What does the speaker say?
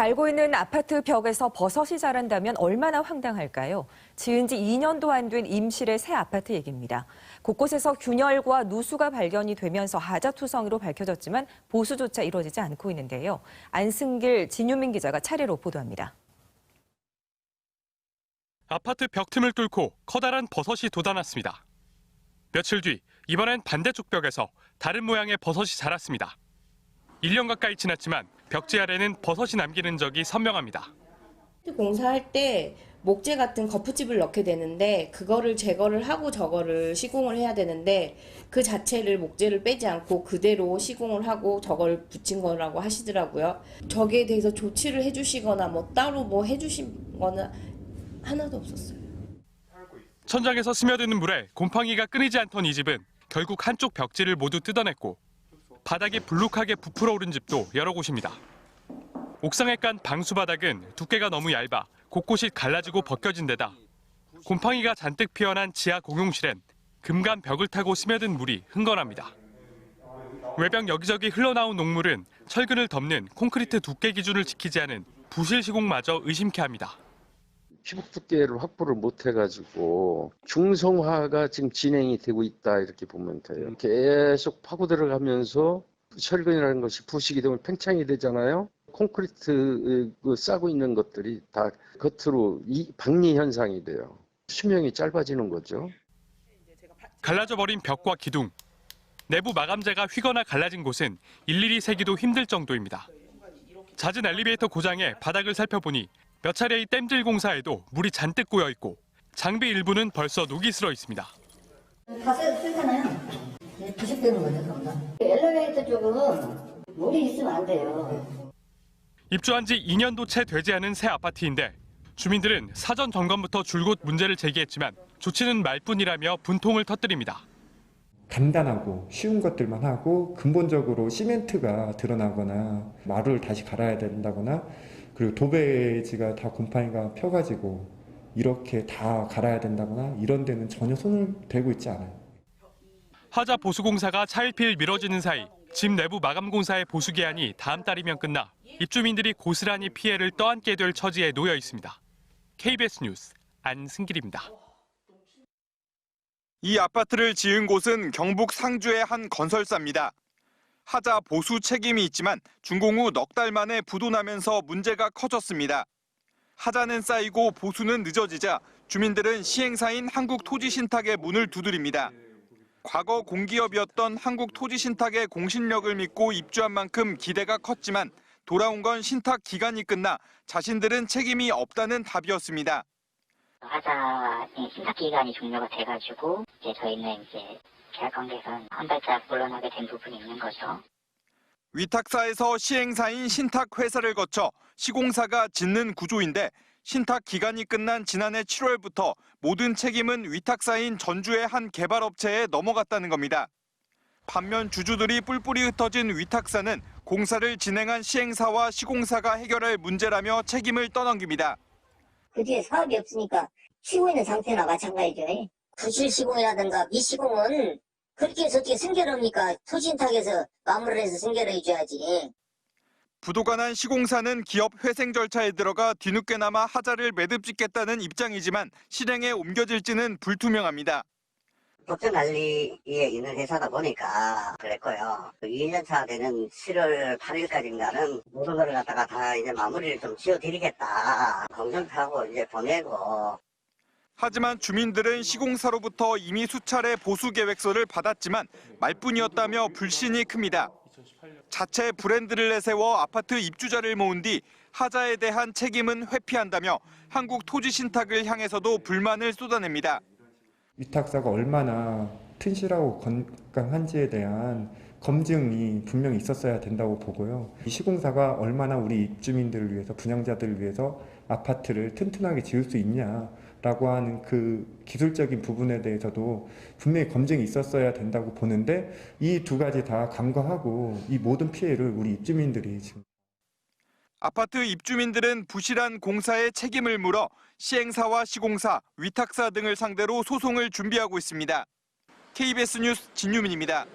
달고 있는 아파트 벽에서 버섯이 자란다면 얼마나 황당할까요? 지은 지 2년도 안 된 임실의 새 아파트 얘기입니다. 곳곳에서 균열과 누수가 발견이 되면서 하자투성이로 밝혀졌지만 보수조차 이루어지지 않고 있는데요. 안승길, 진유민 기자가 차례로 보도합니다. 아파트 벽 틈을 뚫고 커다란 버섯이 돋아났습니다. 며칠 뒤 이번엔 반대쪽 벽에서 다른 모양의 버섯이 자랐습니다. 1년 가까이 지났지만 벽지 아래는 버섯이 남기는 적이 선명합니다. 공사할 때 목재 같은 거푸집을 넣게 되는데 그거를 제거를 하고 저거를 시공을 해야 되는데 그 자체를 목재를 빼지 않고 그대로 시공을 하고 저걸 붙인 거라고 하시더라고요. 저기에 대해서 조치를 해주시거나 뭐 따로 뭐 해주신 거는 하나도 없었어요. 천장에서 스며드는 물에 곰팡이가 끊이지 않던 이 집은 결국 한쪽 벽지를 모두 뜯어냈고 바닥이 불룩하게 부풀어 오른 집도 여러 곳입니다. 옥상에 깐 방수 바닥은 두께가 너무 얇아 곳곳이 갈라지고 벗겨진 데다 곰팡이가 잔뜩 피어난 지하 공용실엔 금간 벽을 타고 스며든 물이 흥건합니다. 외벽 여기저기 흘러나온 녹물은 철근을 덮는 콘크리트 두께 기준을 지키지 않은 부실 시공마저 의심케 합니다. 피복 두께를 확보를 못 해가지고 중성화가 지금 진행이 되고 있다 이렇게 보면 돼요. 계속 파고 들어가면서 철근이라는 것이 부식이 되면 팽창이 되잖아요. 콘크리트 그 싸고 있는 것들이 다 겉으로 이 박리 현상이 돼요. 수명이 짧아지는 거죠. 갈라져 버린 벽과 기둥, 내부 마감재가 휘거나 갈라진 곳은 일일이 세기도 힘들 정도입니다. 잦은 엘리베이터 고장에 바닥을 살펴보니 몇 차례의 땜질 공사에도 물이 잔뜩 고여 있고 장비 일부는 벌써 녹이 슬어 있습니다. 다 쓰, 쓰잖아요. 이제 부식되는 거죠, 전부 다. 엘리베이터 쪽은 물이 있으면 안 돼요. 입주한 지 2년도 채 되지 않은 새 아파트인데 주민들은 사전 점검부터 줄곧 문제를 제기했지만 조치는 말뿐이라며 분통을 터뜨립니다. 간단하고 쉬운 것들만 하고 근본적으로 시멘트가 드러나거나 마루를 다시 갈아야 된다거나 그리고 도배지가 다 곰팡이가 펴가지고 이렇게 다 갈아야 된다거나 이런 데는 전혀 손을 대고 있지 않아요. 하자 보수공사가 차일피일 미뤄지는 사이 집 내부 마감 공사의 보수 기한이 다음 달이면 끝나 입주민들이 고스란히 피해를 떠안게 될 처지에 놓여 있습니다. KBS 뉴스 안승길입니다. 이 아파트를 지은 곳은 경북 상주의 한 건설사입니다. 하자 보수 책임이 있지만 준공 후 넉 달 만에 부도나면서 문제가 커졌습니다. 하자는 쌓이고 보수는 늦어지자 주민들은 시행사인 한국토지신탁의 문을 두드립니다. 과거 공기업이었던 한국토지신탁의 공신력을 믿고 입주한 만큼 기대가 컸지만 돌아온 건 신탁 기간이 끝나 자신들은 책임이 없다는 답이었습니다. 하자의 신탁 기간이 종료가 돼가지고 이제 저희는 이제 계약 관계에서 한 발짝 물러나게 된 부분이 있는 거죠. 위탁사에서 시행사인 신탁회사를 거쳐 시공사가 짓는 구조인데 신탁 기간이 끝난 지난해 7월부터 모든 책임은 위탁사인 전주의 한 개발업체에 넘어갔다는 겁니다. 반면 주주들이 뿔뿔이 흩어진 위탁사는 공사를 진행한 시행사와 시공사가 해결할 문제라며 책임을 떠넘깁니다. 그 뒤에 사업이 없으니까 쉬고 있는 상태나 마찬가지죠. 부실 시공이라든가 미시공은 그렇게 해서 어떻게 승결합니까? 토신탁에서 마무리를 해서 승결을 해줘야지. 부도가 난 시공사는 기업 회생 절차에 들어가 뒤늦게나마 하자를 매듭짓겠다는 입장이지만 실행에 옮겨질지는 불투명합니다. 법정 관리에 있는 회사다 보니까 그랬고요. 2년차 되는 7월 8일까지인가는 모든 걸 갖다가 다 이제 마무리를 좀 지어드리겠다. 공정하고 이제 보내고 하지만 주민들은 시공사로부터 이미 수차례 보수 계획서를 받았지만 말뿐이었다며 불신이 큽니다. 자체 브랜드를 내세워 아파트 입주자를 모은 뒤 하자에 대한 책임은 회피한다며 한국 토지 신탁을 향해서도 불만을 쏟아냅니다. 위탁사가 얼마나 튼실하고 건강한지에 대한 검증이 분명히 있었어야 된다고 보고요. 이 시공사가 얼마나 우리 입주민들을 위해서 분양자들을 위해서 아파트를 튼튼하게 지을 수 있냐라고 하는 그 기술적인 부분에 대해서도 분명히 검증이 있었어야 된다고 보는데 이 두 가지 다 간과하고 이 모든 피해를 우리 입주민들이 지금 아파트 입주민들은 부실한 공사의 책임을 물어 시행사와 시공사, 위탁사 등을 상대로 소송을 준비하고 있습니다. KBS 뉴스 진유민입니다.